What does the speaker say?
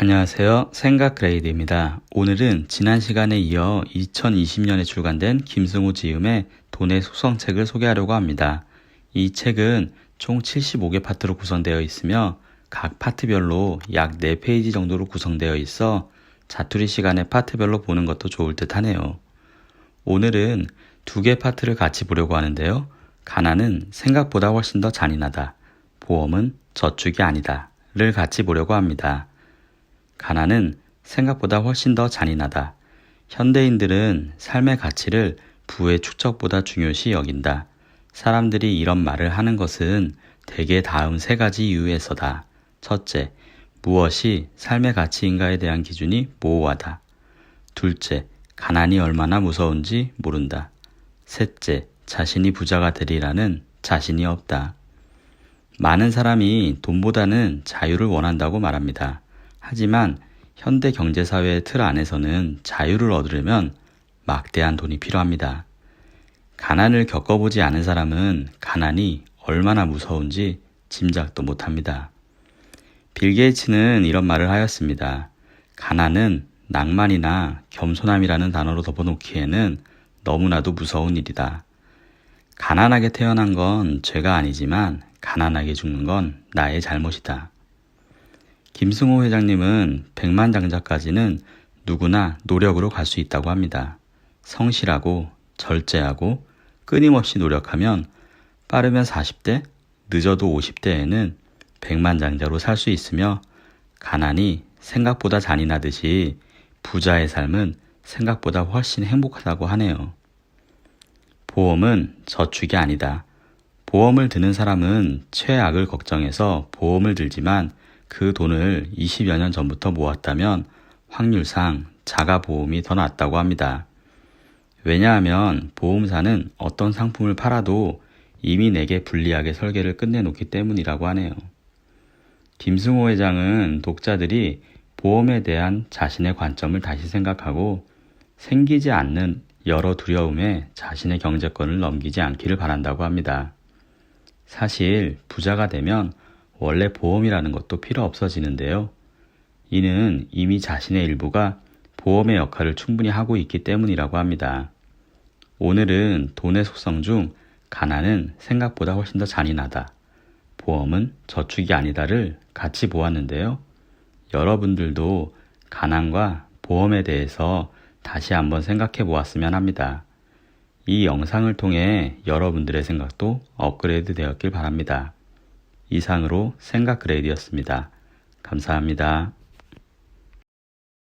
안녕하세요. 생각 그레이드입니다. 오늘은 지난 시간에 이어 2020년에 출간된 김승우 지음의 돈의 속성책을 소개하려고 합니다. 이 책은 총 75개 파트로 구성되어 있으며 각 파트별로 약 4페이지 정도로 구성되어 있어 자투리 시간에 파트별로 보는 것도 좋을 듯 하네요. 오늘은 두 개 파트를 같이 보려고 하는데요. 가난은 생각보다 훨씬 더 잔인하다. 보험은 저축이 아니다. 를 같이 보려고 합니다. 가난은 생각보다 훨씬 더 잔인하다. 현대인들은 삶의 가치를 부의 축적보다 중요시 여긴다. 사람들이 이런 말을 하는 것은 대개 다음 세 가지 이유에서다. 첫째, 무엇이 삶의 가치인가에 대한 기준이 모호하다. 둘째, 가난이 얼마나 무서운지 모른다. 셋째, 자신이 부자가 되리라는 자신이 없다. 많은 사람이 돈보다는 자유를 원한다고 말합니다. 하지만 현대 경제사회의 틀 안에서는 자유를 얻으려면 막대한 돈이 필요합니다. 가난을 겪어보지 않은 사람은 가난이 얼마나 무서운지 짐작도 못합니다. 빌 게이츠는 이런 말을 하였습니다. 가난은 낭만이나 겸손함이라는 단어로 덮어놓기에는 너무나도 무서운 일이다. 가난하게 태어난 건 죄가 아니지만 가난하게 죽는 건 나의 잘못이다. 김승호 회장님은 백만장자까지는 누구나 노력으로 갈 수 있다고 합니다. 성실하고 절제하고 끊임없이 노력하면 빠르면 40대, 늦어도 50대에는 백만장자로 살 수 있으며 가난이 생각보다 잔인하듯이 부자의 삶은 생각보다 훨씬 행복하다고 하네요. 보험은 저축이 아니다. 보험을 드는 사람은 최악을 걱정해서 보험을 들지만 그 돈을 20여 년 전부터 모았다면 확률상 자가 보험이 더 낫다고 합니다. 왜냐하면 보험사는 어떤 상품을 팔아도 이미 내게 불리하게 설계를 끝내놓기 때문이라고 하네요. 김승호 회장은 독자들이 보험에 대한 자신의 관점을 다시 생각하고 생기지 않는 여러 두려움에 자신의 경제권을 넘기지 않기를 바란다고 합니다. 사실 부자가 되면 원래 보험이라는 것도 필요 없어지는데요. 이는 이미 자신의 일부가 보험의 역할을 충분히 하고 있기 때문이라고 합니다. 오늘은 돈의 속성 중 가난은 생각보다 훨씬 더 잔인하다. 보험은 저축이 아니다를 같이 보았는데요. 여러분들도 가난과 보험에 대해서 다시 한번 생각해 보았으면 합니다. 이 영상을 통해 여러분들의 생각도 업그레이드 되었길 바랍니다. 이상으로 생각 그레이드였습니다. 감사합니다.